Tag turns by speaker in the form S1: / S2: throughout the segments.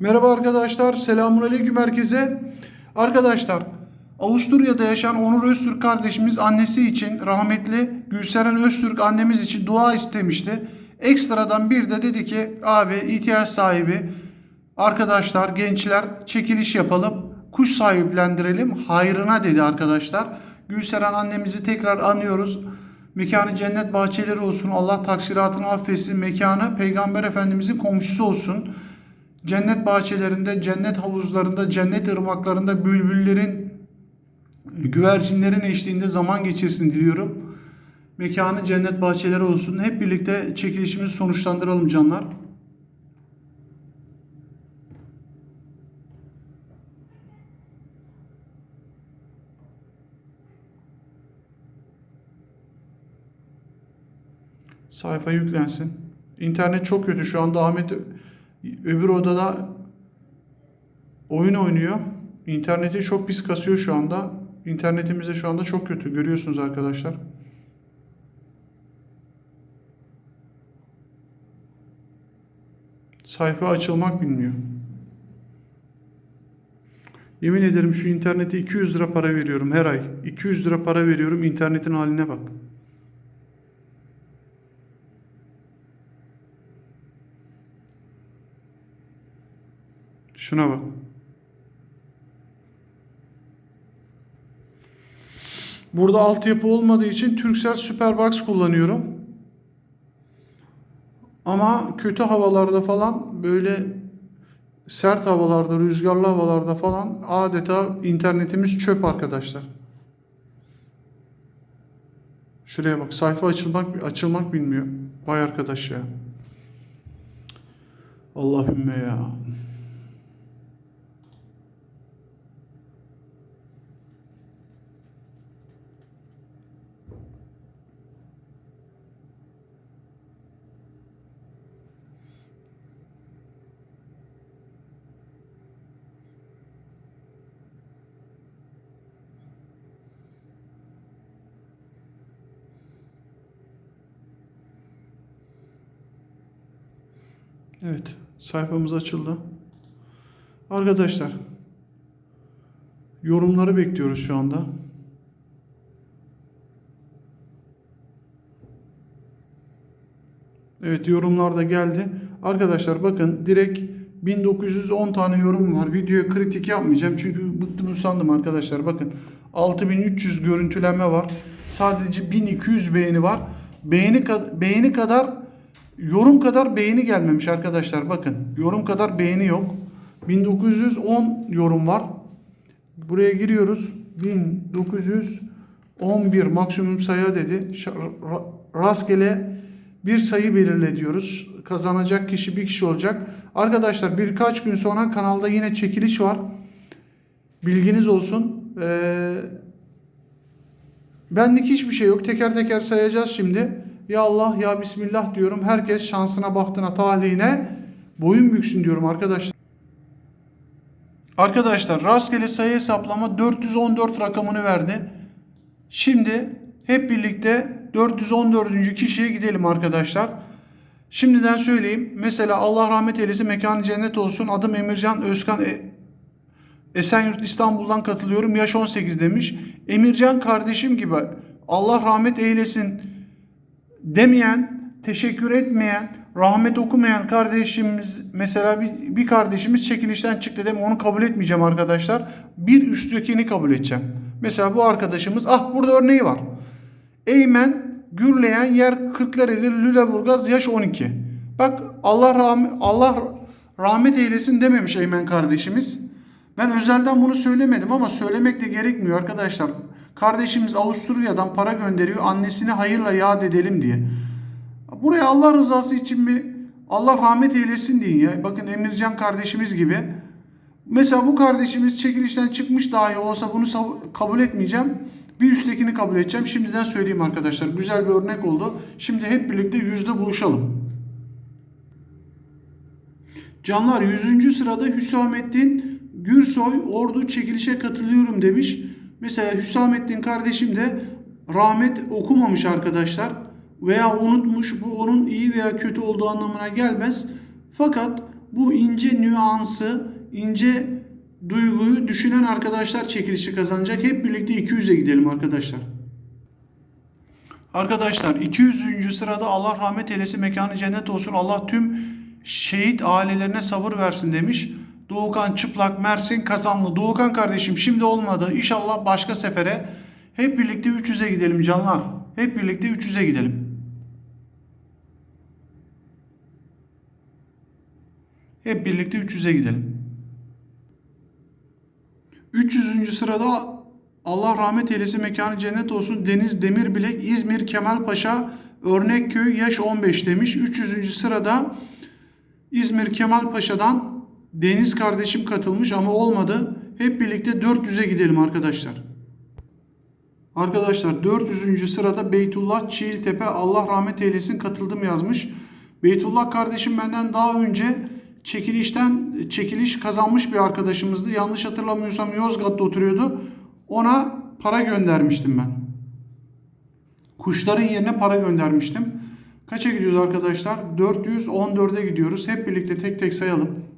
S1: Merhaba arkadaşlar, selamünaleyküm herkese. Arkadaşlar, Avusturya'da yaşayan Onur Öztürk kardeşimiz annesi için rahmetli Gülseren Öztürk annemiz için dua istemişti. Ekstradan bir de dedi ki abi ihtiyaç sahibi arkadaşlar, gençler çekiliş yapalım. Kuş sahiplendirelim. Hayrına dedi arkadaşlar. Gülseren annemizi tekrar anıyoruz. Mekanı cennet bahçeleri olsun. Allah taksiratını affetsin. Mekanı Peygamber Efendimizin komşusu olsun. Cennet bahçelerinde, cennet havuzlarında, cennet ırmaklarında bülbüllerin, güvercinlerin eşliğinde zaman geçirsin diliyorum. Mekanı cennet bahçeleri olsun. Hep birlikte çekilişimizi sonuçlandıralım canlar. Sayfa yüklensin. İnternet çok kötü şu anda Ahmet öbür odada oyun oynuyor. İnterneti çok pis kasıyor şu anda. İnternetimiz de şu anda çok kötü. Görüyorsunuz arkadaşlar. Sayfa açılmak bilmiyor. Yemin ederim şu internete 200 lira para veriyorum her ay. 200 lira para veriyorum internetin haline bak. Şuna bak. Burada altyapı olmadığı için Turkcell Superbox kullanıyorum. Ama kötü havalarda falan böyle sert havalarda, rüzgarlı havalarda falan adeta internetimiz çöp arkadaşlar. Şuraya bak sayfa açılmak açılmak bilmiyor. Vay arkadaş ya. Allahümme ya. Evet, sayfamız açıldı. Arkadaşlar, yorumları bekliyoruz şu anda. Evet, yorumlar da geldi. Arkadaşlar bakın direkt 1910 tane yorum var. Videoya kritik yapmayacağım çünkü bıktım usandım arkadaşlar. Bakın 6300 görüntülenme var. Sadece 1200 beğeni var. Beğeni beğeni kadar yorum kadar beğeni gelmemiş arkadaşlar. Bakın yorum kadar beğeni yok. 1910 yorum var. Buraya giriyoruz. 1911 maksimum sayı dedi. Rastgele bir sayı belirle diyoruz. Kazanacak kişi bir kişi olacak. Arkadaşlar birkaç gün sonra kanalda yine çekiliş var. Bilginiz olsun. Ee, benlik hiçbir şey yok. Teker teker sayacağız şimdi. Ya Allah ya Bismillah diyorum. Herkes şansına bahtına talihine boyun büksün diyorum arkadaşlar. Arkadaşlar rastgele sayı hesaplama 414 rakamını verdi. Şimdi hep birlikte 414. kişiye gidelim arkadaşlar. Şimdiden söyleyeyim. Mesela Allah rahmet eylesin mekanı cennet olsun. Adım Emircan Özkan E- Esenyurt İstanbul'dan katılıyorum. Yaş 18 demiş. Emircan kardeşim gibi Allah rahmet eylesin demeyen, teşekkür etmeyen, rahmet okumayan kardeşimiz mesela bir, bir kardeşimiz çekilişten çıktı dedim onu kabul etmeyeceğim arkadaşlar. Bir üsttekini kabul edeceğim. Mesela bu arkadaşımız ah burada örneği var. Eymen Gürleyen yer Kırklareli Lüleburgaz yaş 12. Bak Allah rahmet Allah rahmet eylesin dememiş Eymen kardeşimiz. Ben özelden bunu söylemedim ama söylemek de gerekmiyor arkadaşlar. Kardeşimiz Avusturya'dan para gönderiyor annesine hayırla yad edelim diye. Buraya Allah rızası için bir Allah rahmet eylesin deyin ya. Bakın Emircan kardeşimiz gibi. Mesela bu kardeşimiz çekilişten çıkmış dahi olsa bunu kabul etmeyeceğim. Bir üsttekini kabul edeceğim. Şimdiden söyleyeyim arkadaşlar. Güzel bir örnek oldu. Şimdi hep birlikte yüzde buluşalım. Canlar 100. sırada Hüsamettin Gürsoy Ordu çekilişe katılıyorum demiş. Mesela Hüsamettin kardeşim de rahmet okumamış arkadaşlar. Veya unutmuş. Bu onun iyi veya kötü olduğu anlamına gelmez. Fakat bu ince nüansı, ince duyguyu düşünen arkadaşlar çekilişi kazanacak. Hep birlikte 200'e gidelim arkadaşlar. Arkadaşlar 200. sırada Allah rahmet eylesin mekanı cennet olsun. Allah tüm şehit ailelerine sabır versin demiş. Doğukan Çıplak Mersin Kazanlı. Doğukan kardeşim şimdi olmadı. İnşallah başka sefere hep birlikte 300'e gidelim canlar. Hep birlikte 300'e gidelim. Hep birlikte 300'e gidelim. 300. sırada Allah rahmet eylesin mekanı cennet olsun. Deniz Demirbilek İzmir Kemalpaşa Örnekköy yaş 15 demiş. 300. sırada İzmir Kemalpaşa'dan Deniz kardeşim katılmış ama olmadı. Hep birlikte 400'e gidelim arkadaşlar. Arkadaşlar 400. sırada Beytullah Çiğiltepe Allah rahmet eylesin katıldım yazmış. Beytullah kardeşim benden daha önce çekilişten çekiliş kazanmış bir arkadaşımızdı. Yanlış hatırlamıyorsam Yozgat'ta oturuyordu. Ona para göndermiştim ben. Kuşların yerine para göndermiştim. Kaça gidiyoruz arkadaşlar? 414'e gidiyoruz. Hep birlikte tek tek sayalım.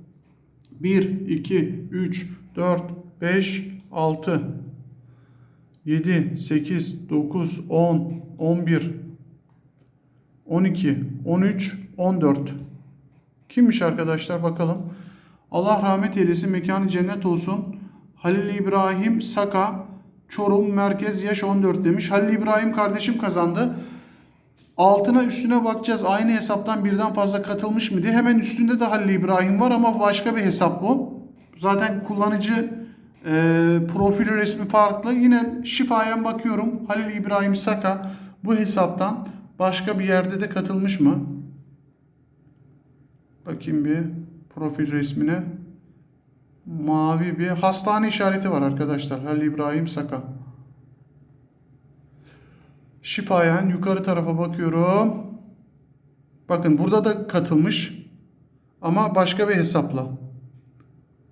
S1: 1, 2, 3, 4, 5, 6, 7, 8, 9, 10, 11, 12, 13, 14. Kimmiş arkadaşlar bakalım. Allah rahmet eylesin mekanı cennet olsun. Halil İbrahim Saka Çorum Merkez yaş 14 demiş. Halil İbrahim kardeşim kazandı. Altına üstüne bakacağız. Aynı hesaptan birden fazla katılmış mı diye. Hemen üstünde de Halil İbrahim var ama başka bir hesap bu. Zaten kullanıcı e, profili resmi farklı. Yine şifayen bakıyorum. Halil İbrahim Saka bu hesaptan başka bir yerde de katılmış mı? Bakayım bir profil resmine. Mavi bir hastane işareti var arkadaşlar. Halil İbrahim Saka. Şifayen yukarı tarafa bakıyorum. Bakın burada da katılmış. Ama başka bir hesapla.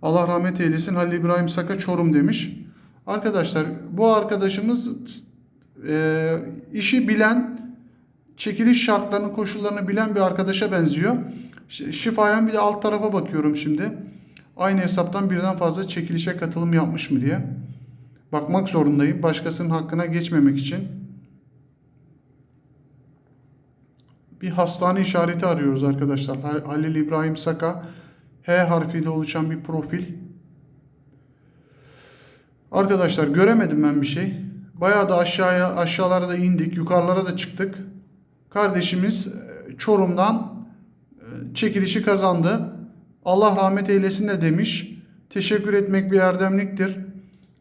S1: Allah rahmet eylesin Halil İbrahim Saka Çorum demiş. Arkadaşlar bu arkadaşımız e, işi bilen, çekiliş şartlarını, koşullarını bilen bir arkadaşa benziyor. Şifayen bir de alt tarafa bakıyorum şimdi. Aynı hesaptan birden fazla çekilişe katılım yapmış mı diye. Bakmak zorundayım. Başkasının hakkına geçmemek için. Bir hastane işareti arıyoruz arkadaşlar. Hal- Halil İbrahim Saka H harfiyle oluşan bir profil. Arkadaşlar göremedim ben bir şey. Bayağı da aşağıya aşağılara da indik, yukarılara da çıktık. Kardeşimiz e, Çorum'dan e, çekilişi kazandı. Allah rahmet eylesin de demiş. Teşekkür etmek bir erdemliktir.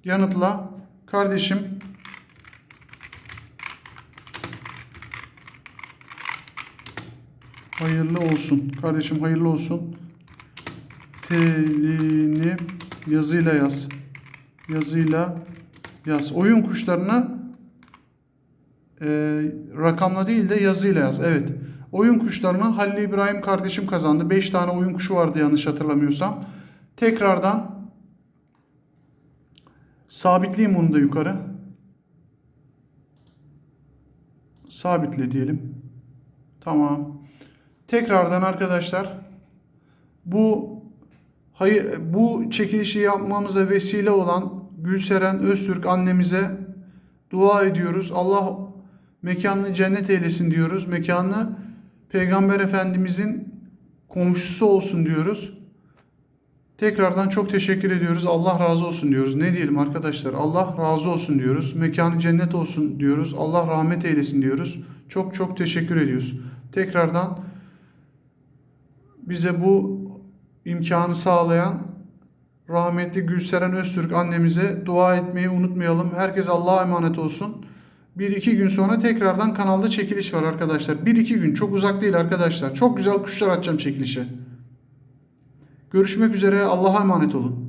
S1: Yanıtla kardeşim hayırlı olsun. Kardeşim hayırlı olsun. Telini yazıyla yaz. Yazıyla yaz. Oyun kuşlarına e, rakamla değil de yazıyla yaz. Evet. Oyun kuşlarını Halil İbrahim kardeşim kazandı. 5 tane oyun kuşu vardı yanlış hatırlamıyorsam. Tekrardan sabitleyeyim onu da yukarı. Sabitle diyelim. Tamam. Tekrardan arkadaşlar bu hayır, bu çekilişi yapmamıza vesile olan Gülseren Öztürk annemize dua ediyoruz. Allah mekanını cennet eylesin diyoruz. Mekanı Peygamber Efendimizin komşusu olsun diyoruz. Tekrardan çok teşekkür ediyoruz. Allah razı olsun diyoruz. Ne diyelim arkadaşlar? Allah razı olsun diyoruz. Mekanı cennet olsun diyoruz. Allah rahmet eylesin diyoruz. Çok çok teşekkür ediyoruz. Tekrardan bize bu imkanı sağlayan rahmetli Gülseren Öztürk annemize dua etmeyi unutmayalım. Herkes Allah'a emanet olsun. Bir iki gün sonra tekrardan kanalda çekiliş var arkadaşlar. Bir iki gün çok uzak değil arkadaşlar. Çok güzel kuşlar atacağım çekilişe. Görüşmek üzere Allah'a emanet olun.